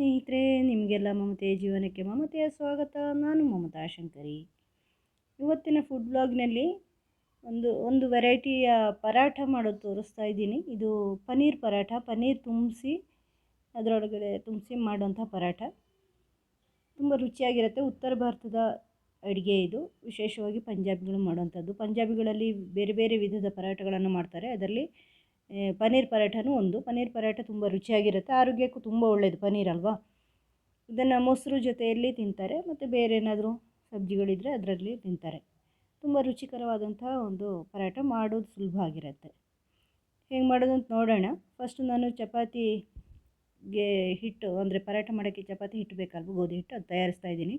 ಸ್ನೇಹಿತರೆ, ನಿಮಗೆಲ್ಲ ಮಮತೆಯ ಜೀವನಕ್ಕೆ ಮಮತೆಯ ಸ್ವಾಗತ. ನಾನು ಮಮತಾ ಶಂಕರಿ. ಇವತ್ತಿನ ಫುಡ್ ಬ್ಲಾಗ್ನಲ್ಲಿ ಒಂದು ಒಂದು ವೆರೈಟಿಯ ಪರಾಠ ಮಾಡೋದು ತೋರಿಸ್ತಾ ಇದ್ದೀನಿ. ಇದು ಪನ್ನೀರ್ ಪರಾಠ. ಪನ್ನೀರ್ ತುಂಬಿಸಿ, ಅದರೊಳಗಡೆ ತುಂಬಿಸಿ ಮಾಡುವಂಥ ಪರಾಠ. ತುಂಬ ರುಚಿಯಾಗಿರುತ್ತೆ. ಉತ್ತರ ಭಾರತದ ಅಡುಗೆ ಇದು. ವಿಶೇಷವಾಗಿ ಪಂಜಾಬಿಗಳು ಮಾಡುವಂಥದ್ದು. ಪಂಜಾಬಿಗಳಲ್ಲಿ ಬೇರೆ ಬೇರೆ ವಿಧದ ಪರಾಠಗಳನ್ನು ಮಾಡ್ತಾರೆ. ಅದರಲ್ಲಿ ಪನ್ನೀರ್ ಪರಾಠನೂ ಒಂದು. ಪನ್ನೀರ್ ಪರೋಟ ತುಂಬ ರುಚಿಯಾಗಿರುತ್ತೆ. ಆರೋಗ್ಯಕ್ಕೂ ತುಂಬ ಒಳ್ಳೆಯದು ಪನ್ನೀರ್ ಅಲ್ವಾ? ಇದನ್ನು ಮೊಸರು ಜೊತೆಯಲ್ಲಿ ತಿಂತಾರೆ. ಮತ್ತು ಬೇರೆ ಏನಾದರೂ ಸಬ್ಜಿಗಳಿದ್ದರೆ ಅದರಲ್ಲಿ ತಿಂತಾರೆ. ತುಂಬ ರುಚಿಕರವಾದಂಥ ಒಂದು ಪರೋಟ ಮಾಡೋದು ಸುಲಭ ಆಗಿರುತ್ತೆ. ಹೇಗೆ ಮಾಡೋದು ಅಂತ ನೋಡೋಣ. ಫಸ್ಟು ನಾನು ಚಪಾತಿಗೆ ಹಿಟ್ಟು, ಅಂದರೆ ಪರಾಠ ಮಾಡೋಕ್ಕೆ ಚಪಾತಿ ಹಿಟ್ಟು ಬೇಕಲ್ವ? ಗೋಧಿ ಹಿಟ್ಟು ಅದು ತಯಾರಿಸ್ತಾ ಇದ್ದೀನಿ.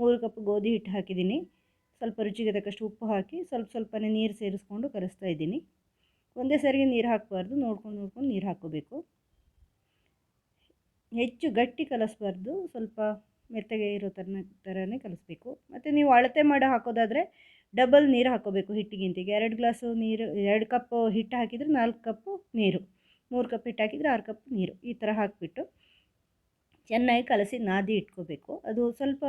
ಮೂರು ಕಪ್ ಗೋಧಿ ಹಿಟ್ಟು ಹಾಕಿದ್ದೀನಿ. ಸ್ವಲ್ಪ ರುಚಿಗೆ ತಕ್ಕಷ್ಟು ಉಪ್ಪು ಹಾಕಿ ಸ್ವಲ್ಪ ಸ್ವಲ್ಪನೇ ನೀರು ಸೇರಿಸ್ಕೊಂಡು ಕರೆಸ್ತಾ ಇದ್ದೀನಿ. ಒಂದೇ ಸರಿಗೆ ನೀರು ಹಾಕಬಾರ್ದು, ನೋಡ್ಕೊಂಡು ನೋಡ್ಕೊಂಡು ನೀರು ಹಾಕೋಬೇಕು. ಹೆಚ್ಚು ಗಟ್ಟಿ ಕಲಿಸ್ಬಾರ್ದು, ಸ್ವಲ್ಪ ಮೆತ್ತಗೆ ಇರೋ ಥರನ ಥರನೇ ಕಲಿಸ್ಬೇಕು. ಮತ್ತು ನೀವು ಅಳತೆ ಮಾಡಿ ಹಾಕೋದಾದರೆ ಡಬಲ್ ನೀರು ಹಾಕೋಬೇಕು ಹಿಟ್ಟಿಗಿಂತಿಗೆ. ಎರಡು ಗ್ಲಾಸು ನೀರು, ಎರಡು ಕಪ್ಪು ಹಿಟ್ಟು ಹಾಕಿದರೆ ನಾಲ್ಕು ಕಪ್ಪು ನೀರು, ಮೂರು ಕಪ್ ಹಿಟ್ಟು ಹಾಕಿದರೆ ಆರು ಕಪ್ ನೀರು, ಈ ಥರ ಹಾಕಿಬಿಟ್ಟು ಚೆನ್ನಾಗಿ ಕಲಸಿ ನಾದಿ ಇಟ್ಕೋಬೇಕು. ಅದು ಸ್ವಲ್ಪ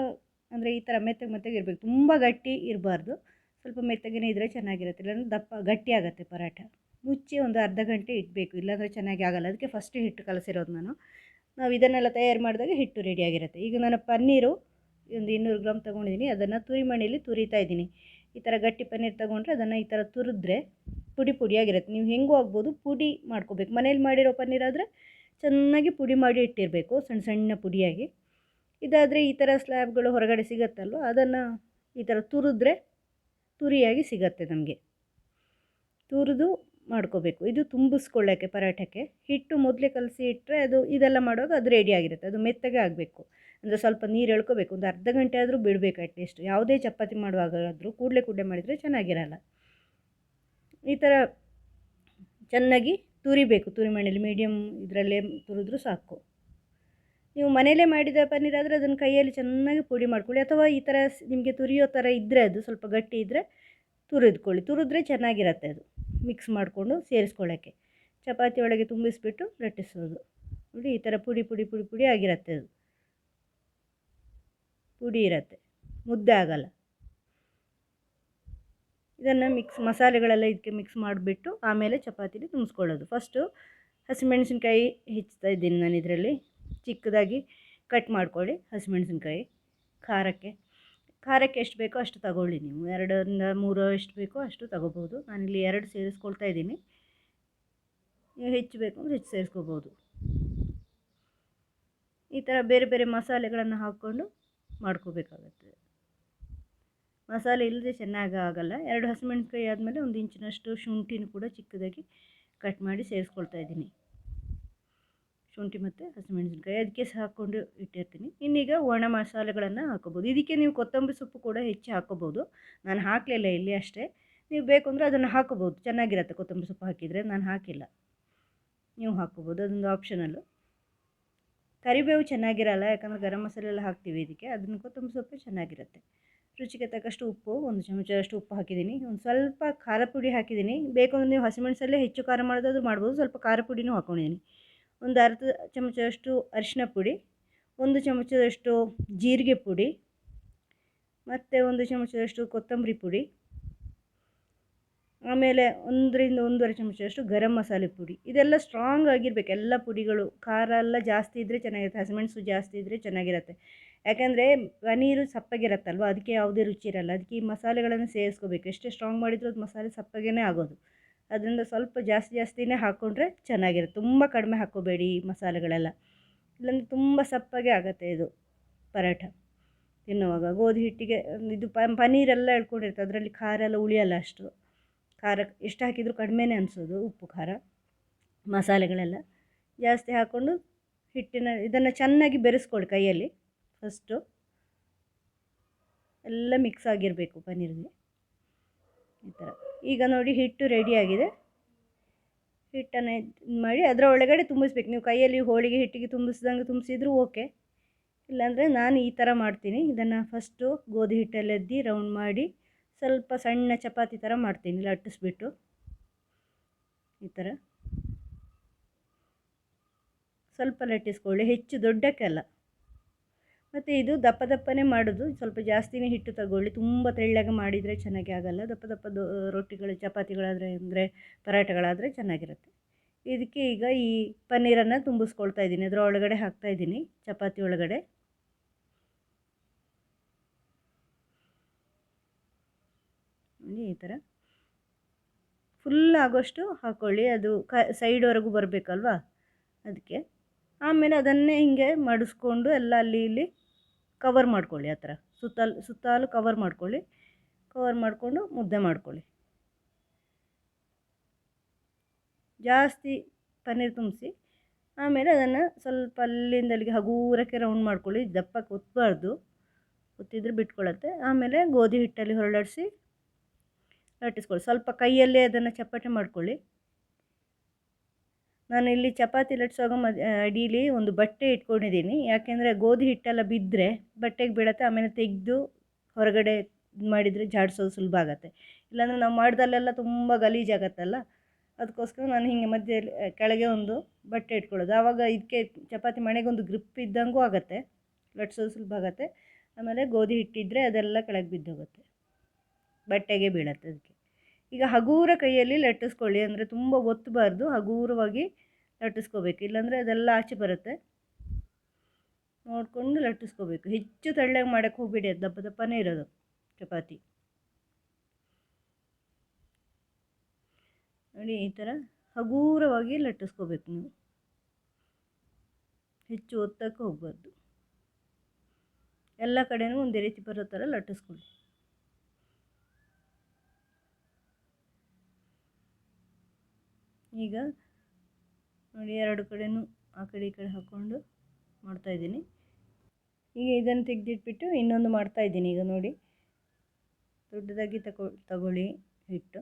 ಅಂದರೆ ಈ ಥರ ಮೆತ್ತಗೆ ಮೆತ್ತಗೆ ಇರಬೇಕು. ತುಂಬ ಗಟ್ಟಿ ಇರಬಾರ್ದು. ಸ್ವಲ್ಪ ಮೆತ್ತಗೇ ಇದ್ದರೆ ಚೆನ್ನಾಗಿರುತ್ತೆ, ಇಲ್ಲಾಂದ್ರೆ ದಪ್ಪ, ಗಟ್ಟಿ ಆಗುತ್ತೆ ಪರಾಠ. ಮುಚ್ಚಿ ಒಂದು ಅರ್ಧ ಗಂಟೆ ಇಡಬೇಕು. ಇಲ್ಲಾಂದರೆ ಚೆನ್ನಾಗಿ ಆಗಲ್ಲ. ಅದಕ್ಕೆ ಫಸ್ಟ್ ಹಿಟ್ಟು ಕಲಸಿರೋದು ನಾನು. ನಾವು ಇದನ್ನೆಲ್ಲ ತಯಾರು ಮಾಡಿದಾಗ ಹಿಟ್ಟು ರೆಡಿಯಾಗಿರುತ್ತೆ ಈಗ ನಾನು ಪನ್ನೀರು ಒಂದು ಇನ್ನೂರು ಗ್ರಾಮ್ ತೊಗೊಂಡಿದ್ದೀನಿ ಅದನ್ನು ತುರಿ ಮಣೆಯಲ್ಲಿ ತುರಿತಾ ಇದ್ದೀನಿ. ಈ ಥರ ಗಟ್ಟಿ ಪನ್ನೀರ್ ತೊಗೊಂಡ್ರೆ ಅದನ್ನು ಈ ಥರ ತುರಿದ್ರೆ ಪುಡಿ ಪುಡಿಯಾಗಿರುತ್ತೆ. ನೀವು ಹೆಂಗೂ ಆಗ್ಬೋದು ಪುಡಿ ಮಾಡ್ಕೋಬೇಕು. ಮನೇಲಿ ಮಾಡಿರೋ ಪನ್ನೀರ್ ಆದರೆ ಚೆನ್ನಾಗಿ ಪುಡಿ ಮಾಡಿ ಇಟ್ಟಿರಬೇಕು, ಸಣ್ಣ ಸಣ್ಣ ಪುಡಿಯಾಗಿ. ಇದಾದರೆ ಈ ಥರ ಸ್ಲ್ಯಾಬ್ಗಳು ಹೊರಗಡೆ ಸಿಗತ್ತಲ್ವ? ಅದನ್ನು ಈ ಥರ ತುರಿದ್ರೆ ತುರಿಯಾಗಿ ಸಿಗತ್ತೆ ನಮಗೆ. ತುರಿದು ಮಾಡ್ಕೋಬೇಕು. ಇದು ತುಂಬಿಸ್ಕೊಳ್ಳೋಕ್ಕೆ ಪರಾಠಕ್ಕೆ. ಹಿಟ್ಟು ಮೊದಲೇ ಕಲಸಿ ಇಟ್ಟರೆ ಅದು ಇದೆಲ್ಲ ಮಾಡುವಾಗ ಅದು ರೆಡಿ ಆಗಿರುತ್ತೆ. ಅದು ಮೆತ್ತಗೆ ಆಗಬೇಕು. ಅಂದರೆ ಸ್ವಲ್ಪ ನೀರು ಎಳ್ಕೋಬೇಕು. ಒಂದು ಅರ್ಧ ಗಂಟೆ ಆದರೂ ಬಿಡಬೇಕು ಅಟ್ಲೀಸ್ಟ್ ಯಾವುದೇ ಚಪಾತಿ ಮಾಡುವಾಗಾದರೂ ಕೂಡಲೇ ಕೂಡಲೇ ಮಾಡಿದರೆ ಚೆನ್ನಾಗಿರಲ್ಲ. ಈ ಥರ ಚೆನ್ನಾಗಿ ತುರಿಬೇಕು. ತುರಿ ಮಣ್ಣಲ್ಲಿ ಮೀಡಿಯಮ್ ಇದರಲ್ಲೇ ತುರಿದ್ರೂ ಸಾಕು. ನೀವು ಮನೆಯಲ್ಲೇ ಮಾಡಿದ ಪನ್ನೀರ್ ಆದರೆ ಅದನ್ನು ಕೈಯಲ್ಲಿ ಚೆನ್ನಾಗಿ ಪುಡಿ ಮಾಡ್ಕೊಳ್ಳಿ. ಅಥವಾ ಈ ಥರ ನಿಮಗೆ ತುರಿಯೋ ಥರ ಇದ್ದರೆ ಅದು ಸ್ವಲ್ಪ ಗಟ್ಟಿ ಇದ್ದರೆ ತುರಿದ್ಕೊಳ್ಳಿ. ತುರಿದ್ರೆ ಚೆನ್ನಾಗಿರುತ್ತೆ ಅದು. ಮಿಕ್ಸ್ ಮಾಡಿಕೊಂಡು ಸೇರಿಸ್ಕೊಳ್ಳೋಕ್ಕೆ ಚಪಾತಿ ಒಳಗೆ ತುಂಬಿಸ್ಬಿಟ್ಟು ಲಟ್ಟಿಸೋದು. ನೋಡಿ, ಈ ಥರ ಪುಡಿ ಪುಡಿ ಪುಡಿ ಪುಡಿ ಆಗಿರುತ್ತೆ ಅದು. ಪುಡಿ ಇರುತ್ತೆ. ಮುದ್ದೆ ಆಗಲ್ಲ. ಇದನ್ನು ಮಿಕ್ಸ್ ಮಸಾಲೆಗಳೆಲ್ಲ ಇದಕ್ಕೆ ಮಿಕ್ಸ್ ಮಾಡಿಬಿಟ್ಟು ಆಮೇಲೆ ಚಪಾತಿಲಿ ತುಂಬಿಸ್ಕೊಳ್ಳೋದು. ಫಸ್ಟು ಹಸಿಮೆಣಸಿನ್ಕಾಯಿ ಹೆಚ್ಚುತ್ತಾ ಇದ್ದೀನಿ ನಾನು ಇದರಲ್ಲಿ. ಚಿಕ್ಕದಾಗಿ ಕಟ್ ಮಾಡ್ಕೊಳ್ಳಿ ಹಸಿಮೆಣಸಿನ್ಕಾಯಿ. ಖಾರಕ್ಕೆ. ಖಾರಕ್ಕೆ ಎಷ್ಟು ಬೇಕೋ ಅಷ್ಟು ತಗೊಳ್ಳಿ ನೀವು. ಎರಡರಿಂದ ಮೂರು ಎಷ್ಟು ಬೇಕೋ ಅಷ್ಟು ತಗೋಬೋದು ನಾನಿಲ್ಲಿ ಎರಡು ಸೇರಿಸ್ಕೊಳ್ತಾ ಇದ್ದೀನಿ. ನೀವು ಹೆಚ್ಚು ಬೇಕು ಅಂದರೆ ಹೆಚ್ಚು ಸೇರಿಸ್ಕೋಬೋದು ಈ ಥರ ಬೇರೆ ಬೇರೆ ಮಸಾಲೆಗಳನ್ನು ಹಾಕ್ಕೊಂಡು ಮಾಡ್ಕೋಬೇಕಾಗತ್ತೆ. ಮಸಾಲೆ ಇಲ್ಲದೆ ಚೆನ್ನಾಗಿ ಆಗಲ್ಲ. ಎರಡು ಹಸಿಮೆಣ್ಸಿಕಾಯಿ ಆದಮೇಲೆ ಒಂದು ಇಂಚಿನಷ್ಟು ಶುಂಠಿನೂ ಕೂಡ ಚಿಕ್ಕದಾಗಿ ಕಟ್ ಮಾಡಿ ಸೇರಿಸ್ಕೊಳ್ತಾ ಇದ್ದೀನಿ. ಶುಂಠಿ ಮತ್ತು ಹಸಿಮೆಣಸಿನ್ಕಾಯಿ ಅದಕ್ಕೆ ಸಹ ಹಾಕ್ಕೊಂಡು ಇಟ್ಟಿರ್ತೀನಿ. ಇನ್ನೀಗ ಒಣ ಮಸಾಲೆಗಳನ್ನು ಹಾಕೋಬೋದು ಇದಕ್ಕೆ ನೀವು ಕೊತ್ತಂಬರಿ ಸೊಪ್ಪು ಕೂಡ ಹೆಚ್ಚು ಹಾಕೋಬೋದು ನಾನು ಹಾಕಲಿಲ್ಲ ಇಲ್ಲಿ ಅಷ್ಟೇ. ನೀವು ಬೇಕು ಅಂದರೆ ಅದನ್ನು ಹಾಕೋಬೋದು ಚೆನ್ನಾಗಿರುತ್ತೆ ಕೊತ್ತಂಬರಿ ಸೊಪ್ಪು ಹಾಕಿದರೆ. ನಾನು ಹಾಕಿಲ್ಲ. ನೀವು ಹಾಕೋಬೋದು ಅದೊಂದು ಆಪ್ಷನಲ್ಲು ಕರಿಬೇವು ಚೆನ್ನಾಗಿರಲ್ಲ, ಯಾಕಂದರೆ ಗರಂ ಮಸಾಲೆ ಎಲ್ಲ ಹಾಕ್ತೀವಿ ಇದಕ್ಕೆ. ಅದನ್ನು ಕೊತ್ತಂಬರಿ ಸೊಪ್ಪು ಚೆನ್ನಾಗಿರುತ್ತೆ. ರುಚಿಗೆ ತಕ್ಕಷ್ಟು ಉಪ್ಪು, ಒಂದು ಚಮಚದಷ್ಟು ಉಪ್ಪು ಹಾಕಿದ್ದೀನಿ. ಒಂದು ಸ್ವಲ್ಪ ಖಾರ ಪುಡಿ ಹಾಕಿದ್ದೀನಿ. ಬೇಕು ಅಂದರೆ ನೀವು ಹಸಿಮೆಣಸಲ್ಲೇ ಹೆಚ್ಚು ಖಾರ ಮಾಡೋದಾದ್ರೂ ಮಾಡ್ಬೋದು. ಸ್ವಲ್ಪ ಖಾರ ಪುಡಿನೂ ಹಾಕ್ಕೊಂಡಿದ್ದೀನಿ ಒಂದು ಅರ್ಧ ಚಮಚದಷ್ಟು ಅರಿಶಿನ ಪುಡಿ, ಒಂದು ಚಮಚದಷ್ಟು ಜೀರಿಗೆ ಪುಡಿ, ಮತ್ತು ಒಂದು ಚಮಚದಷ್ಟು ಕೊತ್ತಂಬರಿ ಪುಡಿ, ಆಮೇಲೆ ಒಂದರಿಂದ ಒಂದೂವರೆ ಚಮಚದಷ್ಟು ಗರಂ ಮಸಾಲೆ ಪುಡಿ. ಇದೆಲ್ಲ ಸ್ಟ್ರಾಂಗ್ ಆಗಿರಬೇಕು. ಎಲ್ಲ ಪುಡಿಗಳು, ಖಾರ ಎಲ್ಲ ಜಾಸ್ತಿ ಇದ್ದರೆ ಚೆನ್ನಾಗಿರುತ್ತೆ, ಹಸಿಮೆಣಸು ಜಾಸ್ತಿ ಇದ್ದರೆ ಚೆನ್ನಾಗಿರುತ್ತೆ. ಯಾಕೆಂದರೆ ಪನೀರು ಸಪ್ಪಗಿರತ್ತಲ್ವ? ಅದಕ್ಕೆ ಯಾವುದೇ ರುಚಿ ಇರಲ್ಲ. ಅದಕ್ಕೆ ಈ ಮಸಾಲೆಗಳನ್ನು ಸೇರಿಸ್ಕೋಬೇಕು. ಎಷ್ಟೇ ಸ್ಟ್ರಾಂಗ್ ಮಾಡಿದರೂ ಅದು ಮಸಾಲೆ ಸಪ್ಪಗೇ ಆಗೋದು. ಅದರಿಂದ ಸ್ವಲ್ಪ ಜಾಸ್ತಿ ಜಾಸ್ತಿನೇ ಹಾಕ್ಕೊಂಡ್ರೆ ಚೆನ್ನಾಗಿರುತ್ತೆ. ತುಂಬ ಕಡಿಮೆ ಹಾಕ್ಕೋಬೇಡಿ ಮಸಾಲೆಗಳೆಲ್ಲ. ಇಲ್ಲಾಂದರೆ ತುಂಬ ಸಪ್ಪಗೆ ಆಗುತ್ತೆ ಇದು ಪರಾಠ. ತಿನ್ನುವಾಗ ಗೋಧಿ ಹಿಟ್ಟಿಗೆ, ಇದು ಪನೀರೆಲ್ಲ ಎಳ್ಕೊಂಡಿರ್ತದೆ ಅದರಲ್ಲಿ ಖಾರ ಎಲ್ಲ ಉಳಿಯಲ್ಲ ಅಷ್ಟು. ಖಾರ ಎಷ್ಟು ಹಾಕಿದರೂ ಕಡಿಮೆನೇ ಅನಿಸೋದು ಉಪ್ಪು, ಖಾರ, ಮಸಾಲೆಗಳೆಲ್ಲ. ಜಾಸ್ತಿ ಹಾಕ್ಕೊಂಡು ಹಿಟ್ಟಿನ, ಇದನ್ನು ಚೆನ್ನಾಗಿ ಬೆರೆಸ್ಕೊಳ್ಳಿ ಕೈಯಲ್ಲಿ. ಫಸ್ಟು ಎಲ್ಲ ಮಿಕ್ಸ್ ಆಗಿರಬೇಕು ಪನ್ನೀರ್ಗೆ ಈ ಥರ. ಈಗ ನೋಡಿ ಹಿಟ್ಟು ರೆಡಿಯಾಗಿದೆ ಹಿಟ್ಟನ್ನು ಇದು ಮಾಡಿ ಅದರ ಒಳಗಡೆ ತುಂಬಿಸ್ಬೇಕು. ನೀವು ಕೈಯಲ್ಲಿ ಹೋಳಿಗೆ ಹಿಟ್ಟಿಗೆ ತುಂಬಿಸ್ದಂಗೆ ತುಂಬಿಸಿದ್ರು ಓಕೆ. ಇಲ್ಲಾಂದರೆ ನಾನು ಈ ಥರ ಮಾಡ್ತೀನಿ. ಇದನ್ನು ಫಸ್ಟು ಗೋಧಿ ಹಿಟ್ಟಲ್ಲಿ ಎದ್ದಿ ರೌಂಡ್ ಮಾಡಿ ಸ್ವಲ್ಪ ಸಣ್ಣ ಚಪಾತಿ ಥರ ಮಾಡ್ತೀನಿ, ಲಟ್ಟಿಸ್ಬಿಟ್ಟು. ಈ ಥರ. ಸ್ವಲ್ಪ ಲಟ್ಟಿಸ್ಕೊಳ್ಳಿ. ಹೆಚ್ಚು ದೊಡ್ಡಕ್ಕೆಲ್ಲ ಮತ್ತು ಇದು ದಪ್ಪ ದಪ್ಪನೇ ಮಾಡೋದು. ಸ್ವಲ್ಪ ಜಾಸ್ತಿನೇ ಹಿಟ್ಟು ತಗೊಳ್ಳಿ. ತುಂಬ ತೆಳ್ಳಗೆ ಮಾಡಿದರೆ ಚೆನ್ನಾಗಿ ಆಗಲ್ಲ. ದಪ್ಪ ದಪ್ಪ ರೊಟ್ಟಿಗಳು, ಚಪಾತಿಗಳಾದರೆ ಅಂದರೆ ಪರಾಟಗಳಾದರೆ ಚೆನ್ನಾಗಿರುತ್ತೆ. ಇದಕ್ಕೆ ಈಗ ಈ ಪನ್ನೀರನ್ನು ತುಂಬಿಸ್ಕೊಳ್ತಾ ಇದ್ದೀನಿ. ಅದರ ಒಳಗಡೆ ಹಾಕ್ತಾ ಇದ್ದೀನಿ. ಚಪಾತಿ ಒಳಗಡೆ. ಈ ಥರ ಫುಲ್ ಆಗೋಷ್ಟು ಹಾಕ್ಕೊಳ್ಳಿ ಅದು ಕ, ಸೈಡ್ವರೆಗೂ ಬರಬೇಕಲ್ವಾ? ಅದಕ್ಕೆ. ಆಮೇಲೆ ಅದನ್ನೇ ಹಿಂಗೆ ಮಡಿಸ್ಕೊಂಡು ಎಲ್ಲ ಅಲ್ಲಿ ಇಲ್ಲಿ ಕವರ್ ಮಾಡ್ಕೊಳ್ಳಿ ಆ ಥರ. ಸುತ್ತಲು, ಸುತ್ತಲೂ ಕವರ್ ಮಾಡ್ಕೊಳ್ಳಿ. ಕವರ್ ಮಾಡಿಕೊಂಡು ಮುದ್ದೆ ಮಾಡ್ಕೊಳ್ಳಿ. ಜಾಸ್ತಿ ಪನ್ನೀರ್ ತುಂಬಿಸಿ, ಆಮೇಲೆ ಅದನ್ನು ಸ್ವಲ್ಪ ಅಲ್ಲಿಂದ ಅಲ್ಲಿಗೆ ಹಗೂರಕ್ಕೆ ರೌಂಡ್ ಮಾಡ್ಕೊಳ್ಳಿ. ದಪ್ಪಕ್ಕೆ ಒತ್ತಬಾರ್ದು ಒತ್ತಿದ್ರೆ ಬಿಟ್ಕೊಳ್ಳುತ್ತೆ ಆಮೇಲೆ ಗೋಧಿ ಹಿಟ್ಟಲ್ಲಿ ಹೊರಳಾಡಿಸಿ ಲಟ್ಟಿಸ್ಕೊಳ್ಳಿ. ಸ್ವಲ್ಪ ಕೈಯಲ್ಲೇ ಅದನ್ನು ಚಪಾತಿ ಮಾಡ್ಕೊಳ್ಳಿ. ನಾನು ಇಲ್ಲಿ ಚಪಾತಿ ಲಟ್ಸುವಾಗ ಮದ್ ಅಡೀಲಿ ಒಂದು ಬಟ್ಟೆ ಇಟ್ಕೊಂಡಿದ್ದೀನಿ. ಯಾಕೆಂದರೆ ಗೋಧಿ ಹಿಟ್ಟೆಲ್ಲ ಬಿದ್ದರೆ ಬಟ್ಟೆಗೆ ಬೀಳತ್ತೆ, ಆಮೇಲೆ ತೆಗೆದು ಹೊರಗಡೆ ಮಾಡಿದರೆ ಜಾಡಿಸೋದು ಸುಲಭ ಆಗುತ್ತೆ. ಇಲ್ಲಾಂದರೆ ನಾವು ಮಾಡ್ದಲ್ಲೆಲ್ಲ ತುಂಬ ಗಲೀಜಾಗತ್ತಲ್ಲ ಅದಕ್ಕೋಸ್ಕರ ನಾನು ಹಿಂಗೆ ಮಧ್ಯದಲ್ಲಿ ಕೆಳಗೆ ಒಂದು ಬಟ್ಟೆ ಇಟ್ಕೊಳ್ಳೋದು. ಆವಾಗ ಇದಕ್ಕೆ ಚಪಾತಿ ಮಣೆಗೆ ಒಂದು ಗ್ರಿಪ್ ಇದ್ದಂಗೂ ಆಗುತ್ತೆ ಲಟ್ಸೋದು ಸುಲಭ ಆಗುತ್ತೆ. ಆಮೇಲೆ ಗೋಧಿ ಹಿಟ್ಟಿದ್ರೆ ಅದೆಲ್ಲ ಕೆಳಗೆ ಬಿದ್ದೋಗುತ್ತೆ. ಬಟ್ಟೆಗೆ ಬೀಳತ್ತೆ ಅದಕ್ಕೆ ಈಗ ಹಗೂರ ಕೈಯಲ್ಲಿ ಲಟ್ಟಿಸ್ಕೊಳ್ಳಿ ಅಂದರೆ ತುಂಬ ಒತ್ತಬಾರ್ದು, ಹಗೂರವಾಗಿ ಲಟ್ಟಿಸ್ಕೋಬೇಕು. ಇಲ್ಲಾಂದರೆ ಅದೆಲ್ಲ ಆಚೆ ಬರುತ್ತೆ. ನೋಡಿಕೊಂಡು ಲಟ್ಟಿಸ್ಕೋಬೇಕು. ಹೆಚ್ಚು ತೆಳ್ಳಗೆ ಮಾಡೋಕ್ಕೆ ಹೋಗ್ಬೇಡಿ ಅದು, ದಪ್ಪ ದಪ್ಪನೇ ಇರೋದು ಚಪಾತಿ. ನೋಡಿ, ಈ ಥರ ಹಗೂರವಾಗಿ ಲಟ್ಟಿಸ್ಕೋಬೇಕು ನೀವು. ಹೆಚ್ಚು ಒತ್ತಕ್ಕೆ ಹೋಗ್ಬಾರ್ದು. ಎಲ್ಲ ಕಡೆನೂ ಒಂದೇ ರೀತಿ ಬರೋ ಥರ ಲಟ್ಟಿಸ್ಕೊಳ್ಳಿ. ಈಗ ನೋಡಿ ಎರಡು ಕಡೆನೂ ಆ ಕಡೆ ಈ ಕಡೆ ಹಾಕ್ಕೊಂಡು ಮಾಡ್ತಾಯಿದ್ದೀನಿ ಈಗ ಇದನ್ನು ತೆಗೆದಿಟ್ಬಿಟ್ಟು ಇನ್ನೊಂದು ಮಾಡ್ತಾಯಿದ್ದೀನಿ ಈಗ ನೋಡಿ. ದೊಡ್ಡದಾಗಿ ತಗೊ ತಗೊಳ್ಳಿ ಹಿಟ್ಟು.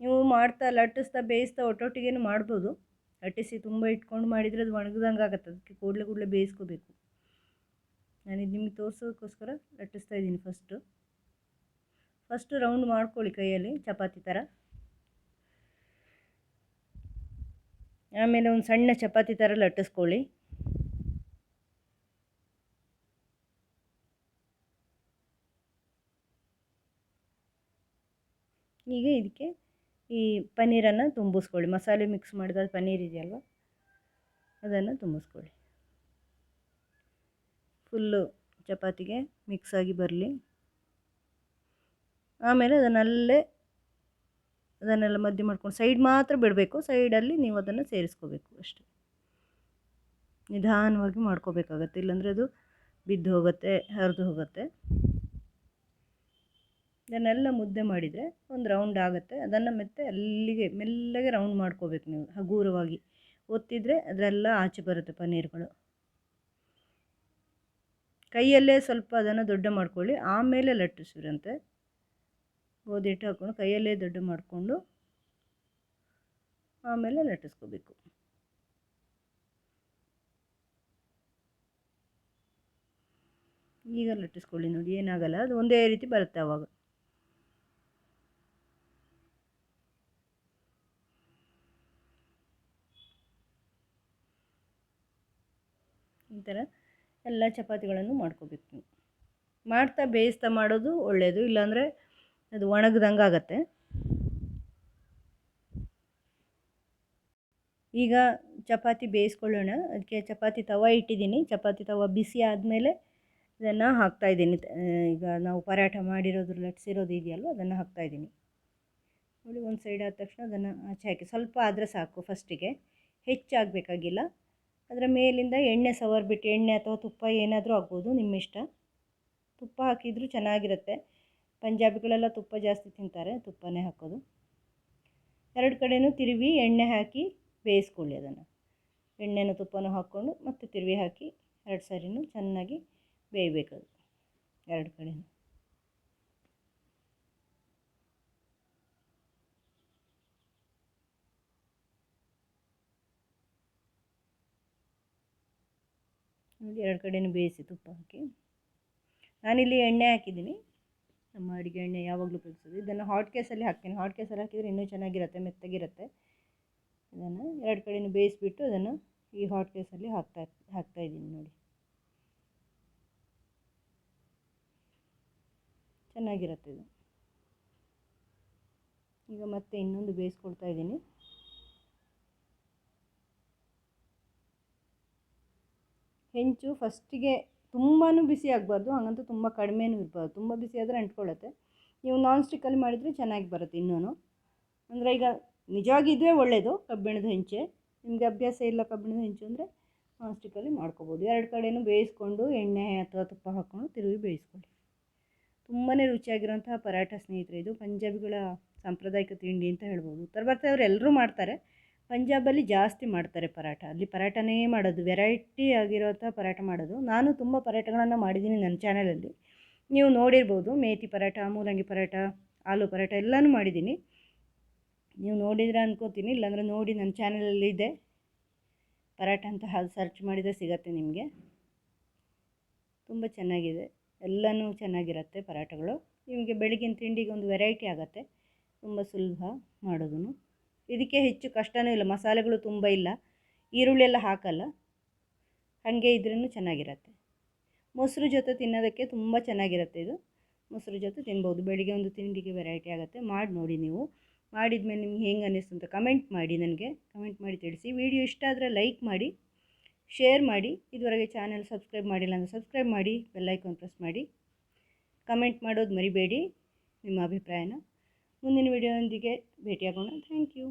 ನೀವು ಮಾಡ್ತಾ ಲಟ್ಟಿಸ್ತಾ ಬೇಯಿಸ್ತಾ ಒಟ್ಟೊಟ್ಟಿಗೇನು ಮಾಡ್ಬೋದು. ಲಟ್ಟಿಸಿ ತುಂಬ ಇಟ್ಕೊಂಡು ಮಾಡಿದರೆ ಅದು ಒಣಗ್ದಂಗೆ ಆಗುತ್ತೆ. ಅದಕ್ಕೆ ಕೂಡಲೇ ಕೂಡಲೇ ಬೇಯಿಸ್ಕೋಬೇಕು. ನಾನಿದು ನಿಮಗೆ ತೋರಿಸೋದಕ್ಕೋಸ್ಕರ ಲಟ್ಟಿಸ್ತಾ ಇದ್ದೀನಿ ಫಸ್ಟು. ಫಸ್ಟು ರೌಂಡ್ ಮಾಡ್ಕೊಳ್ಳಿ ಕೈಯಲ್ಲಿ ಚಪಾತಿ ಥರ. ಆಮೇಲೆ ಒಂದು ಸಣ್ಣ ಚಪಾತಿ ಥರ ಲಟ್ಟಿಸ್ಕೊಳ್ಳಿ. ಈಗ ಇದಕ್ಕೆ ಈ ಪನ್ನೀರನ್ನು ತುಂಬಿಸ್ಕೊಳ್ಳಿ. ಮಸಾಲೆ ಮಿಕ್ಸ್ ಮಾಡಿದ ಪನ್ನೀರ್ ಇದೆಯಲ್ವ? ಅದನ್ನು ತುಂಬಿಸ್ಕೊಳ್ಳಿ. ಫುಲ್ಲು ಚಪಾತಿಗೆ ಮಿಕ್ಸ್ ಆಗಿ ಬರಲಿ. ಆಮೇಲೆ ಅದನ್ನಲ್ಲೇ ಅದನ್ನೆಲ್ಲ ಮಧ್ಯೆ ಮಾಡ್ಕೊಂಡು ಸೈಡ್ ಮಾತ್ರ ಬಿಡಬೇಕು. ಸೈಡಲ್ಲಿ ನೀವು ಅದನ್ನು ಸೇರಿಸ್ಕೋಬೇಕು ಅಷ್ಟೆ. ನಿಧಾನವಾಗಿ ಮಾಡ್ಕೋಬೇಕಾಗತ್ತೆ. ಇಲ್ಲಾಂದರೆ ಅದು ಬಿದ್ದು ಹೋಗುತ್ತೆ, ಹರಿದು ಹೋಗುತ್ತೆ. ಇದನ್ನೆಲ್ಲ ಮುದ್ದೆ ಮಾಡಿದರೆ ಒಂದು ರೌಂಡ್ ಆಗುತ್ತೆ. ಅದನ್ನು ಮತ್ತೆ ಅಲ್ಲಿಗೆ ಮೆಲ್ಲಗೆ ರೌಂಡ್ ಮಾಡ್ಕೋಬೇಕು ನೀವು ಹಗುರವಾಗಿ. ಒತ್ತಿದರೆ ಅದರೆಲ್ಲ ಆಚೆ ಬರುತ್ತೆ ಪನ್ನೀರ್ಗಳು ಕೈಯಲ್ಲೇ ಸ್ವಲ್ಪ ಅದನ್ನು ದೊಡ್ಡ ಮಾಡ್ಕೊಳ್ಳಿ. ಆಮೇಲೆ ಲಟ್ಟಿಸಿರಂತೆ ಗೋಧಿ ಹಿಟ್ಟು ಹಾಕ್ಕೊಂಡು ಕೈಯಲ್ಲೇ ದೊಡ್ಡ ಮಾಡಿಕೊಂಡು ಆಮೇಲೆ ಲಟ್ಟಿಸ್ಕೋಬೇಕು. ಈಗ ಲಟ್ಟಿಸ್ಕೊಳ್ಳಿ ನೋಡಿ, ಏನಾಗಲ್ಲ, ಅದು ಒಂದೇ ರೀತಿ ಬರುತ್ತೆ ಅವಾಗ. ಈ ಥರ ಎಲ್ಲ ಚಪಾತಿಗಳನ್ನು ಮಾಡ್ಕೋಬೇಕು ಮಾಡ್ತಾ ಬೇಯಿಸ್ತಾ ಮಾಡೋದು ಒಳ್ಳೆಯದು ಇಲ್ಲಾಂದರೆ ಅದು ಒಣಗ್ದಂಗೆ ಆಗತ್ತೆ. ಈಗ ಚಪಾತಿ ಬೇಯಿಸ್ಕೊಳ್ಳೋಣ. ಅದಕ್ಕೆ ಚಪಾತಿ ತವ ಇಟ್ಟಿದ್ದೀನಿ. ಚಪಾತಿ ತವ ಬಿಸಿ ಆದಮೇಲೆ ಇದನ್ನು ಹಾಕ್ತಾಯಿದ್ದೀನಿ ಈಗ ನಾವು ಪರಾಠ ಮಾಡಿರೋದು ಲಟ್ಸಿರೋದು ಇದೆಯಲ್ವ, ಅದನ್ನು ಹಾಕ್ತಾಯಿದ್ದೀನಿ ನೋಡಿ, ಒಂದು ಸೈಡ್ ಆದ ತಕ್ಷಣ ಅದನ್ನು ಆಚೆ ಹಾಕಿ, ಸ್ವಲ್ಪ ಆದರೆ ಸಾಕು ಫಸ್ಟಿಗೆ ಹೆಚ್ಚಾಗಬೇಕಾಗಿಲ್ಲ. ಅದರ ಮೇಲಿಂದ ಎಣ್ಣೆ ಸವರ್ಬಿಟ್ಟು, ಎಣ್ಣೆ ಅಥವಾ ತುಪ್ಪ ಏನಾದರೂ ಆಗ್ಬೋದು ನಿಮ್ಮ ಇಷ್ಟ ತುಪ್ಪ ಹಾಕಿದರೂ ಚೆನ್ನಾಗಿರುತ್ತೆ. ಪಂಜಾಬಿಗಳೆಲ್ಲ ತುಪ್ಪ ಜಾಸ್ತಿ ತಿಂತಾರೆ, ತುಪ್ಪನೇ ಹಾಕೋದು. ಎರಡು ಕಡೆಯೂ ತಿರುವಿ ಎಣ್ಣೆ ಹಾಕಿ ಬೇಯಿಸ್ಕೊಳ್ಳಿ ಅದನ್ನು. ಎಣ್ಣೆನೂ ತುಪ್ಪನೂ ಹಾಕ್ಕೊಂಡು ಮತ್ತೆ ತಿರುವಿ ಹಾಕಿ ಎರಡು ಸಾರಿನೂ ಚೆನ್ನಾಗಿ ಬೇಯಬೇಕದು, ಎರಡು ಕಡೆಯೂ ಎರಡು ಕಡೆನೂ ಬೇಯಿಸಿ ತುಪ್ಪ ಹಾಕಿ. ನಾನಿಲ್ಲಿ ಎಣ್ಣೆ ಹಾಕಿದ್ದೀನಿ. ನಮ್ಮ ಅಡುಗೆ ಎಣ್ಣೆ ಯಾವಾಗಲೂ ಉಪಯೋಗಿಸೋದು. ಇದನ್ನು ಹಾಟ್ ಕೇಸಲ್ಲಿ ಹಾಕ್ತೀನಿ. ಹಾಟ್ ಕೇಸಲ್ಲಿ ಹಾಕಿದರೆ ಇನ್ನೂ ಚೆನ್ನಾಗಿರುತ್ತೆ, ಮೆತ್ತಗಿರುತ್ತೆ. ಇದನ್ನು ಎರಡು ಕಡೆಯೂ ಬೇಯಿಸಿಬಿಟ್ಟು ಅದನ್ನು ಈ ಹಾಟ್ ಕೇಸಲ್ಲಿ ಹಾಕ್ತಾ ಹಾಕ್ತಾ ಇದ್ದೀನಿ ನೋಡಿ. ಚೆನ್ನಾಗಿರುತ್ತೆ ಇದು. ಈಗ ಮತ್ತೆ ಇನ್ನೊಂದು ಬೇಯಿಸ್ಕೊಳ್ತಾ ಇದ್ದೀನಿ. ಹೆಂಚು ಫಸ್ಟಿಗೆ ತುಂಬಾ ಬಿಸಿ ಆಗಬಾರ್ದು, ಹಾಗಂತ ತುಂಬ ಕಡಿಮೆನೂ ಇರಬಾರ್ದು. ತುಂಬ ಬಿಸಿ ಆದರೆ ಅಂಟ್ಕೊಳ್ಳುತ್ತೆ. ನೀವು ನಾನ್ ಸ್ಟಿಕ್ಕಲ್ಲಿ ಮಾಡಿದರೆ ಚೆನ್ನಾಗಿ ಬರುತ್ತೆ ಇನ್ನೂ ಅಂದರೆ ಈಗ ನಿಜವಾಗಿ ಇದುವೇ ಒಳ್ಳೆಯದು ಕಬ್ಬಿಣದ ಹೆಂಚೆ. ನಿಮಗೆ ಅಭ್ಯಾಸ ಇಲ್ಲ ಕಬ್ಬಿಣದ ಹೆಂಚು ಅಂದರೆ ನಾನ್ ಸ್ಟಿಕ್ಕಲ್ಲಿ ಮಾಡ್ಕೋಬೋದು. ಎರಡು ಕಡೆಯೂ ಬೇಯಿಸ್ಕೊಂಡು ಎಣ್ಣೆ ಅಥವಾ ತುಪ್ಪ ಹಾಕ್ಕೊಂಡು ತಿರುಗಿ ಬೇಯಿಸ್ಕೊಳ್ಳಿ. ತುಂಬಾ ರುಚಿಯಾಗಿರೋಂತಹ ಪರಾಠ ಸ್ನೇಹಿತರೆ ಇದು. ಪಂಜಾಬಿಗಳ ಸಾಂಪ್ರದಾಯಿಕ ತಿಂಡಿ ಅಂತ ಹೇಳ್ಬೋದು. ಉತ್ತರ ಭಾರತದವ್ರು ಎಲ್ಲರೂ ಮಾಡ್ತಾರೆ. ಪಂಜಾಬಲ್ಲಿ ಜಾಸ್ತಿ ಮಾಡ್ತಾರೆ ಪರಾಠ. ಅಲ್ಲಿ ಪರಾಟನೇ ಮಾಡೋದು ವೆರೈಟಿ ಆಗಿರೋಂಥ ಪರಾಠ ಮಾಡೋದು. ನಾನು ತುಂಬ ಪರಾಟಗಳನ್ನು ಮಾಡಿದ್ದೀನಿ ನನ್ನ ಚಾನಲಲ್ಲಿ ನೀವು ನೋಡಿರ್ಬೋದು ಮೇಥಿ ಪರಾಠ, ಮೂಲಂಗಿ ಪರಾಠ, ಆಲೂ ಪರಾಠ ಎಲ್ಲನೂ ಮಾಡಿದ್ದೀನಿ. ನೀವು ನೋಡಿದ್ರೆ ಅನ್ಕೋತೀನಿ, ಇಲ್ಲಾಂದರೆ ನೋಡಿ ನನ್ನ ಚಾನಲಲ್ಲಿ ಇದೆ. ಪರಾಠ ಅಂತ ಹಾಲು ಸರ್ಚ್ ಮಾಡಿದರೆ ಸಿಗತ್ತೆ ನಿಮಗೆ. ತುಂಬ ಚೆನ್ನಾಗಿದೆ. ಎಲ್ಲನೂ ಚೆನ್ನಾಗಿರುತ್ತೆ ಪರಾಠಗಳು. ನಿಮಗೆ ಬೆಳಗಿನ ತಿಂಡಿಗೆ ಒಂದು ವೆರೈಟಿ ಆಗುತ್ತೆ. ತುಂಬ ಸುಲಭ ಮಾಡೋದು ಇದಕ್ಕೆ ಹೆಚ್ಚು ಕಷ್ಟವೂ ಇಲ್ಲ, ಮಸಾಲೆಗಳು ತುಂಬ ಇಲ್ಲ. ಈರುಳ್ಳಿ ಎಲ್ಲ ಹಾಕಲ್ಲ. ಹಾಗೆ ಇದ್ರೂ ಚೆನ್ನಾಗಿರುತ್ತೆ. ಮೊಸರು ಜೊತೆ ತಿನ್ನೋದಕ್ಕೆ ತುಂಬ ಚೆನ್ನಾಗಿರುತ್ತೆ ಇದು. ಮೊಸರು ಜೊತೆ ತಿನ್ಬೋದು. ಬೆಳಿಗ್ಗೆ ಒಂದು ತಿಂಡಿಗೆ ವೆರೈಟಿ ಆಗುತ್ತೆ. ಮಾಡಿ ನೋಡಿ ನೀವು. ಮಾಡಿದ್ಮೇಲೆ ನಿಮ್ಗೆ ಹೆಂಗೆ ಅನ್ನಿಸ್ತು ಅಂತ ಕಮೆಂಟ್ ಮಾಡಿ ನನಗೆ. ಕಮೆಂಟ್ ಮಾಡಿ ತಿಳಿಸಿ. ವಿಡಿಯೋ ಇಷ್ಟ ಆದರೆ ಲೈಕ್ ಮಾಡಿ ಶೇರ್ ಮಾಡಿ. ಇದುವರೆಗೆ ಚಾನಲ್ ಸಬ್ಸ್ಕ್ರೈಬ್ ಮಾಡಿಲ್ಲ ಅಂದರೆ ಸಬ್ಸ್ಕ್ರೈಬ್ ಮಾಡಿ. ಬೆಲ್ಲೈಕಾನ್ ಪ್ರೆಸ್ ಮಾಡಿ. ಕಮೆಂಟ್ ಮಾಡೋದು ಮರಿಬೇಡಿ. ನಿಮ್ಮ ಅಭಿಪ್ರಾಯನ. ಮುಂದಿನ ವಿಡಿಯೋದೊಂದಿಗೆ ಭೇಟಿಯಾಗೋಣ ಥ್ಯಾಂಕ್ ಯು